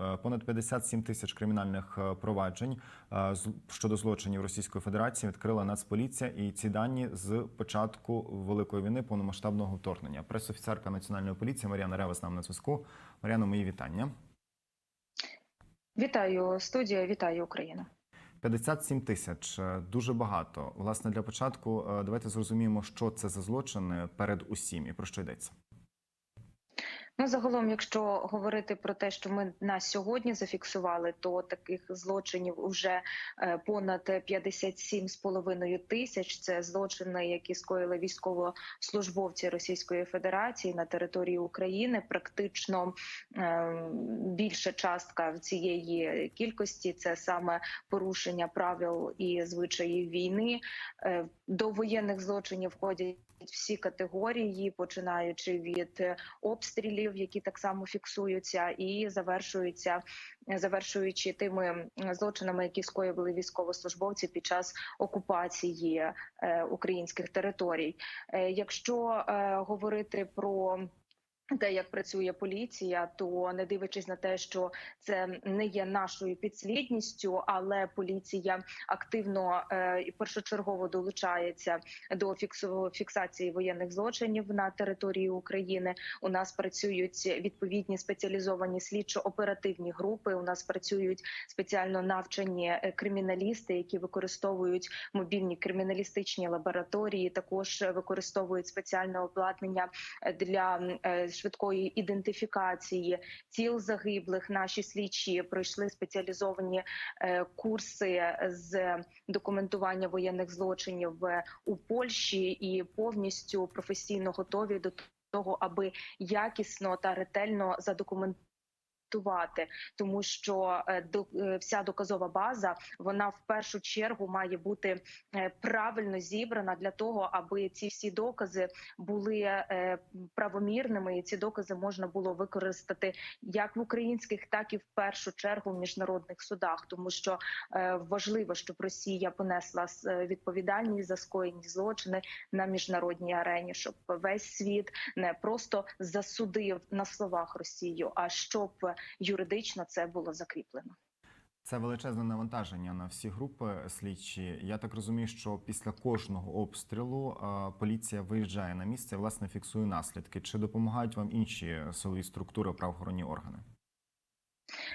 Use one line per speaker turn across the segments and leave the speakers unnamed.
Е, Понад 57 тисяч кримінальних е, проваджень е, щодо злочинів Російської Федерації відкрила Нацполіція, і ці дані з початку великої війни повномасштабного вторгнення. Пресофіцерка національної поліції Мар'яна Рева з нами на зв'язку. Мар'яно, мої вітання.
Вітаю студія, вітаю Україна.
57 тисяч дуже багато. Власне, для початку давайте зрозуміємо, що це за злочини перед усім і про що йдеться.
Ну загалом, якщо говорити про те, що ми на сьогодні зафіксували, то таких злочинів вже е, понад 57,5 тисяч. Це злочини, які скоїли військовослужбовці Російської Федерації на території України. Практично е, більша частка цієї кількості це саме порушення правил і звичаїв війни. Е, До воєнних злочинів входять всі категорії, починаючи від е, обстрілів, які так само фіксуються, і завершуються завершуючи тими злочинами, які скоювали військовослужбовці під час окупації е, українських територій. Е, Якщо е, говорити про те, як працює поліція, то не дивлячись на те, що це не є нашою підслідністю, але поліція активно е, і першочергово долучається до фіксу- фіксації воєнних злочинів на території України. У нас працюють відповідні спеціалізовані слідчо-оперативні групи. У нас працюють спеціально навчені е, криміналісти, які використовують мобільні криміналістичні лабораторії. Також використовують спеціальне обладнання е, для е, швидкої ідентифікації тіл загиблих. Наші слідчі пройшли спеціалізовані е, курси з документування воєнних злочинів е, у Польщі і повністю професійно готові до того, аби якісно та ретельно задокументувати. Тому що е, е, вся доказова база вона в першу чергу має бути е, правильно зібрана для того, аби ці всі докази були правомірними, і ці докази можна було використати як в українських, так і в першу чергу в міжнародних судах, тому що важливо, щоб Росія понесла відповідальність за скоєні злочини на міжнародній арені, щоб весь світ не просто засудив на словах Росію, а щоб юридично це було закріплено.
Це величезне навантаження на всі групи слідчі. Я так розумію, що після кожного обстрілу е, поліція виїжджає на місце, і, власне, фіксує наслідки. Чи допомагають вам інші силові структури, правоохоронні органи?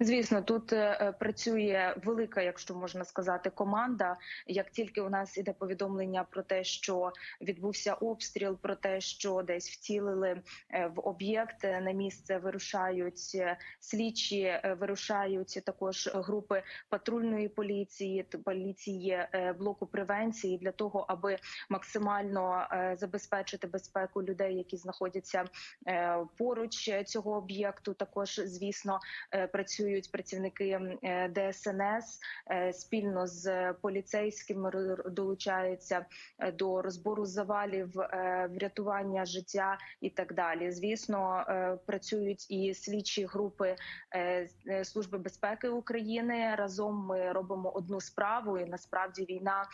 Звісно, тут е, е, працює велика, якщо можна сказати, команда. Як тільки у нас іде повідомлення про те, що відбувся обстріл, про те, що десь вцілили е, в об'єкт на місце, вирушають слідчі, вирушають також групи патрульної поліції, поліції блоку превенції для того, аби максимально забезпечити безпеку людей, які знаходяться поруч цього об'єкту. Також, звісно, працюють працівники е, ДСНС е, спільно з поліцейськими долучаються е, до розбору завалів, врятування життя і так далі. Звісно, працюють і слідчі групи Служби безпеки України. Разом ми робимо одну справу, і насправді війна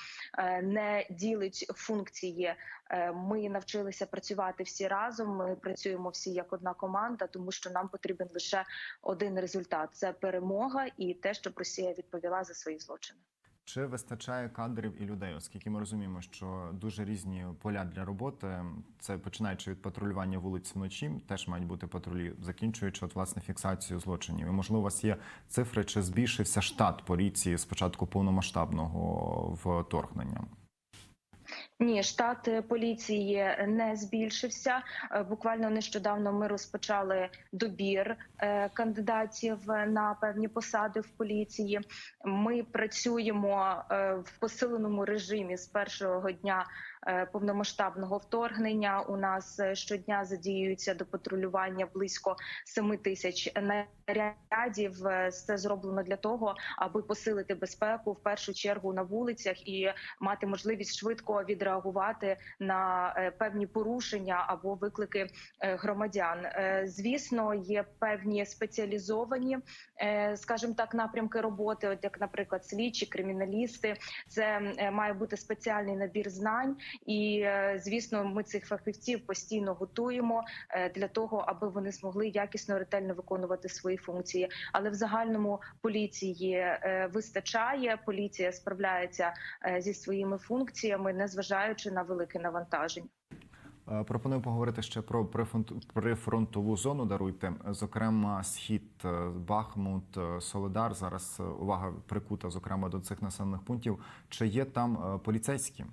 не ділить функції. Е, Ми навчилися працювати всі разом. Ми працюємо всі як одна команда, тому що нам потрібен лише один результат: це перемога і те, щоб Росія відповіла за свої злочини.
Чи вистачає кадрів і людей, оскільки ми розуміємо, що дуже різні поля для роботи, це починаючи від патрулювання вулиць вночі, теж мають бути патрулі, закінчуючи от власне фіксацію злочинів. І можливо, у вас є цифри, чи збільшився штат поліції з початку повномасштабного вторгнення?
Ні, штат е, поліції не збільшився. Е, Буквально нещодавно ми розпочали добір е, кандидатів на певні посади в поліції. Ми працюємо е, в посиленому режимі з першого дня е, повномасштабного вторгнення. У нас е, щодня задіюється до патрулювання близько 7 тисяч нарядів. Е, Це зроблено для того, аби посилити безпеку в першу чергу на вулицях і мати можливість швидко відреагувати на е, певні порушення або виклики е, громадян. Е, Звісно, є певні спеціалізовані, е, скажімо так, напрямки роботи, от як, наприклад, слідчі, криміналісти. Це е, має бути спеціальний набір знань, і е, звісно, ми цих фахівців постійно готуємо е, для того, аби вони змогли якісно ретельно виконувати свої функції. Але в загальному поліції е, вистачає. Поліція справляється зі своїми функціями, незважаючи на велике навантаження.
Пропоную поговорити ще про прифронт- прифронтову зону. Даруйте, зокрема, схід Бахмут, Соледар. Зараз увага прикута, зокрема, до цих населених пунктів. Чи є там поліцейські?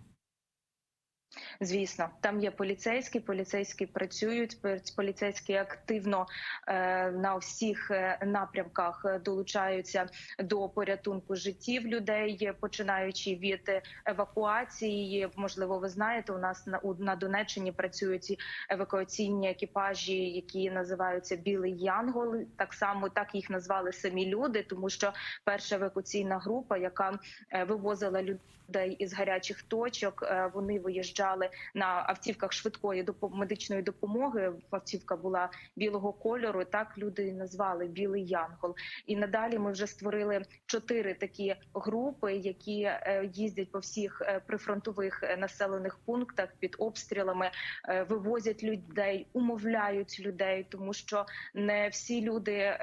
Звісно, там є поліцейські, поліцейські працюють, поліцейські активно е, на всіх е, напрямках е, долучаються до порятунку життів людей, починаючи від евакуації. Можливо, ви знаєте, у нас на у- на Донеччині працюють евакуаційні екіпажі, які називаються Білий Янгол. Так само так їх назвали самі люди, тому що перша евакуаційна група, яка вивозила людей із гарячих точок, вони виїжджали на автівках швидкої медичної допомоги. Автівка була білого кольору. Так люди назвали Білий Янгол. І надалі ми вже створили чотири такі групи, які е, їздять по всіх е, прифронтових е, населених пунктах під обстрілами, вивозять людей, умовляють людей, тому що не всі люди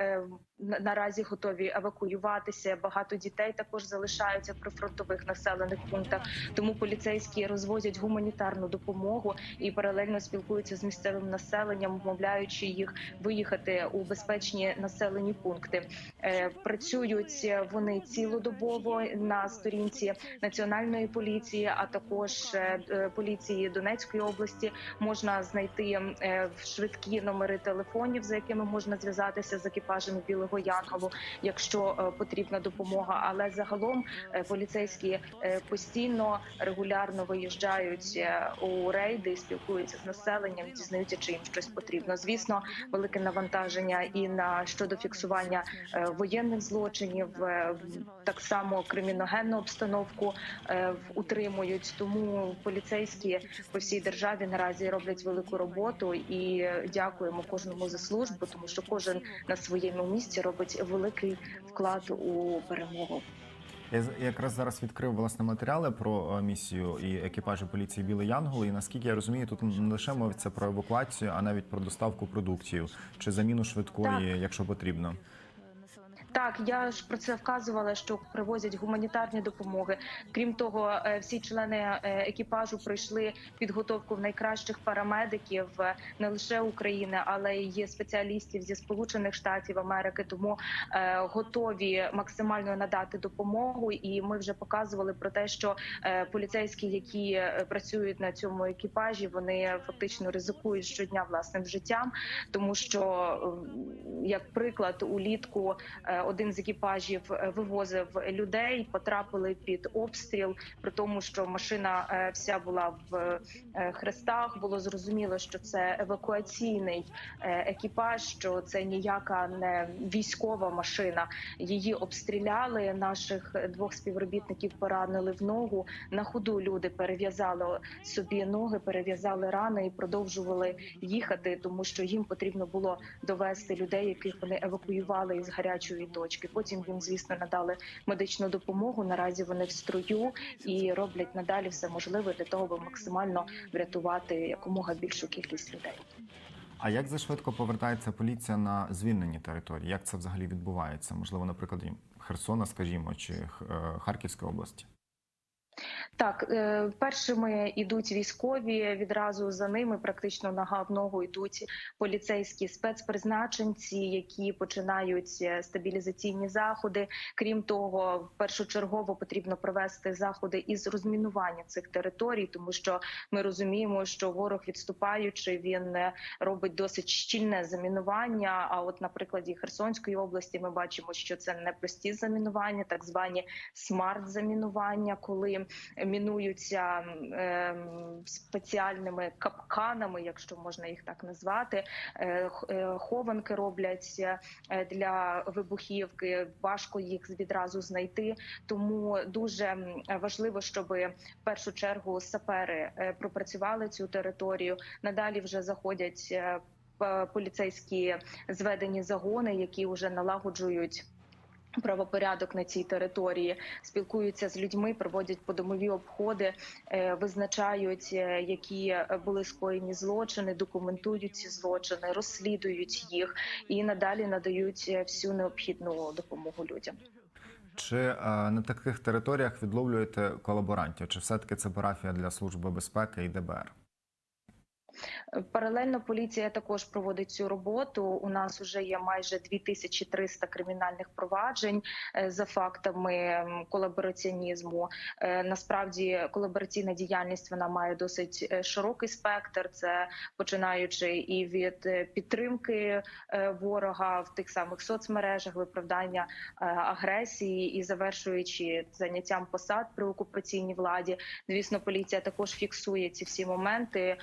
наразі готові евакуюватися. Багато дітей також залишаються в прифронтових населених пунктах. Тому поліцейські розвозять гуманітарну допомогу і паралельно спілкуються з місцевим населенням, вмовляючи їх виїхати у безпечні населені пункти. Е, Працюють вони цілодобово на сторінці національної поліції, а також е, е, поліції Донецької області. Можна знайти швидкі номери телефонів, за якими можна зв'язатися з екіпажами білого янголу, якщо е, потрібна допомога. Але загалом е, поліцейські е, постійно регулярно виїжджають у рейди, спілкуються з населенням, дізнаються, чи їм щось потрібно. Звісно, велике навантаження і на щодо фіксування воєнних злочинів, так само криміногенну обстановку утримують. Тому поліцейські по всій державі наразі роблять велику роботу і дякуємо кожному за службу, тому що кожен на своєму місці робить великий вклад у перемогу.
Я якраз зараз відкрив власне матеріали про е, місію і екіпажі поліції Білий Янгол. І наскільки я розумію, тут не лише мовиться про евакуацію, а навіть про доставку продуктів чи заміну швидкої, якщо потрібно.
Так, я ж про це вказувала, що привозять гуманітарні допомоги. Крім того, е, всі члени е, екіпажу пройшли підготовку в найкращих парамедиків е, не лише України, але й спеціалістів зі Сполучених Штатів Америки. Тому готові максимально надати допомогу. І ми вже показували про те, що поліцейські, які працюють на цьому екіпажі, вони фактично ризикують щодня власним життям, тому що, як приклад, улітку один з екіпажів е, вивозив людей, потрапили під обстріл, при тому, що машина е, вся була в е, хрестах. Було зрозуміло, що це евакуаційний екіпаж, що це ніяка не військова машина. Її обстріляли. Наших двох співробітників поранили в ногу. На ходу люди перев'язали собі ноги, перев'язали рани і продовжували їхати, тому що їм потрібно було довести людей, яких вони евакуювали із гарячої точки. Потім їм, звісно, надали медичну допомогу. Наразі вони в строю і роблять надалі все можливе для того, аби максимально врятувати якомога більшу кількість людей.
А як за швидко повертається поліція на звільнені території? Як це взагалі відбувається? Можливо, наприклад, Херсона, скажімо, чи е, Харківської області?
Так, е, першими йдуть військові. Відразу за ними практично нога в ногу йдуть поліцейські спецпризначенці, які починають е, стабілізаційні заходи. Крім того, першочергово потрібно провести заходи із розмінування цих територій, тому що ми розуміємо, що ворог відступаючи, він е, робить досить щільне замінування. А от на прикладі Херсонської області ми бачимо, що це не прості замінування, так звані смарт-замінування, коли мінуються ем, спеціальними капканами, якщо можна їх так назвати. Е, е, Хованки роблять е, для вибухівки. Важко їх відразу знайти. Тому дуже важливо, щоб в першу чергу сапери пропрацювали цю територію. Надалі вже заходять поліцейські зведені загони, які вже налагоджують. Правопорядок на цій території спілкуються з людьми, проводять подомові обходи, е, визначають, е, які були скоєні злочини, документують ці злочини, розслідують їх і надалі надають е, всю необхідну допомогу людям.
Чи е, на таких територіях відловлюєте колаборантів? Чи все-таки це парафія для служби безпеки і ДБР?
Паралельно поліція також проводить цю роботу. У нас вже є майже 2300 кримінальних проваджень е, за фактами колабораціонізму. Е, Насправді колабораційна діяльність вона має досить е, широкий спектр. Це починаючи і від підтримки ворога в тих самих соцмережах, виправдання агресії і завершуючи заняттям посад при окупаційній владі. Звісно, поліція також фіксує ці всі моменти.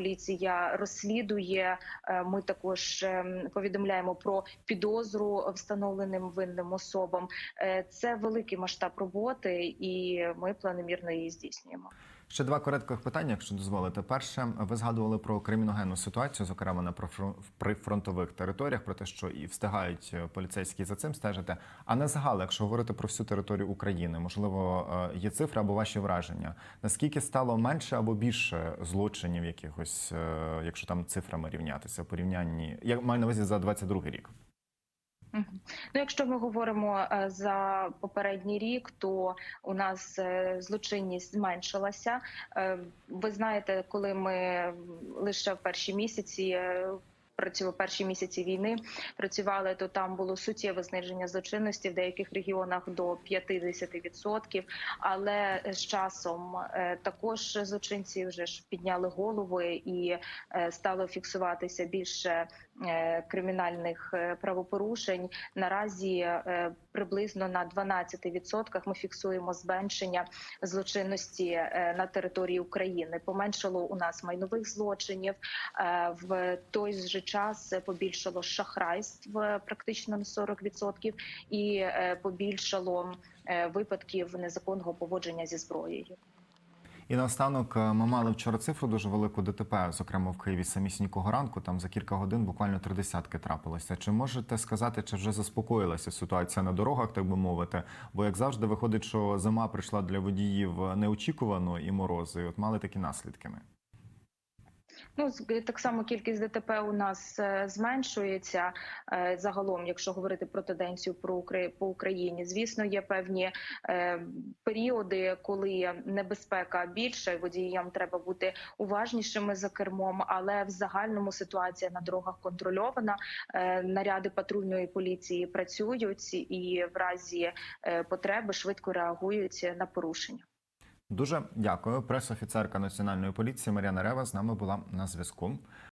Поліція розслідує. Е, Ми також ем, повідомляємо про підозру встановленим винним особам. Е, Це великий масштаб роботи, і ми планомірно її здійснюємо.
Ще два коротких питання, якщо дозволите. Перше, ви згадували про криміногенну ситуацію, зокрема на прифронтових територіях, про те, що і встигають е, поліцейські за цим стежити. А на загал, якщо говорити про всю територію України, можливо, е, є цифри або ваші враження. Наскільки стало менше або більше злочинів якихось, е, якщо там цифрами рівнятися порівнянні? Я маю на увазі за 22 рік.
Ну, якщо ми говоримо е, за попередній рік, то у нас е, злочинність зменшилася. Е, Ви знаєте, коли ми лише в перші місяці. Працювали перші місяці війни, працювали, то там було суттєве зниження злочинності в деяких регіонах до 50%. Але з часом також злочинці вже ж підняли голови і стало фіксуватися більше кримінальних е, правопорушень. Наразі е, приблизно на 12% ми фіксуємо зменшення злочинності е, на території України. Поменшало у нас майнових злочинів. Е, В той же час побільшало шахрайств е, практично на 40% і е, побільшало е, випадків незаконного поводження зі зброєю.
І наостанок е, ми мали вчора цифру дуже велику ДТП, зокрема в Києві самісінького ранку. Там за кілька годин буквально три десятки трапилося. Чи можете сказати, чи вже заспокоїлася ситуація на дорогах, так би мовити? Бо як завжди, виходить, що зима прийшла для водіїв неочікувано і морози. І от мали такі наслідки.
Ну так само кількість ДТП у нас е, зменшується е, загалом, якщо говорити про тенденцію про по Україні. Звісно, є певні е, періоди, коли небезпека більша, і водіям треба бути уважнішими за кермом. Але в загальному ситуація на дорогах контрольована. Наряди патрульної поліції працюють і в разі потреби швидко реагують на порушення.
Дуже дякую. Прес-офіцерка національної поліції Мар'яна Рева з нами була на зв'язку.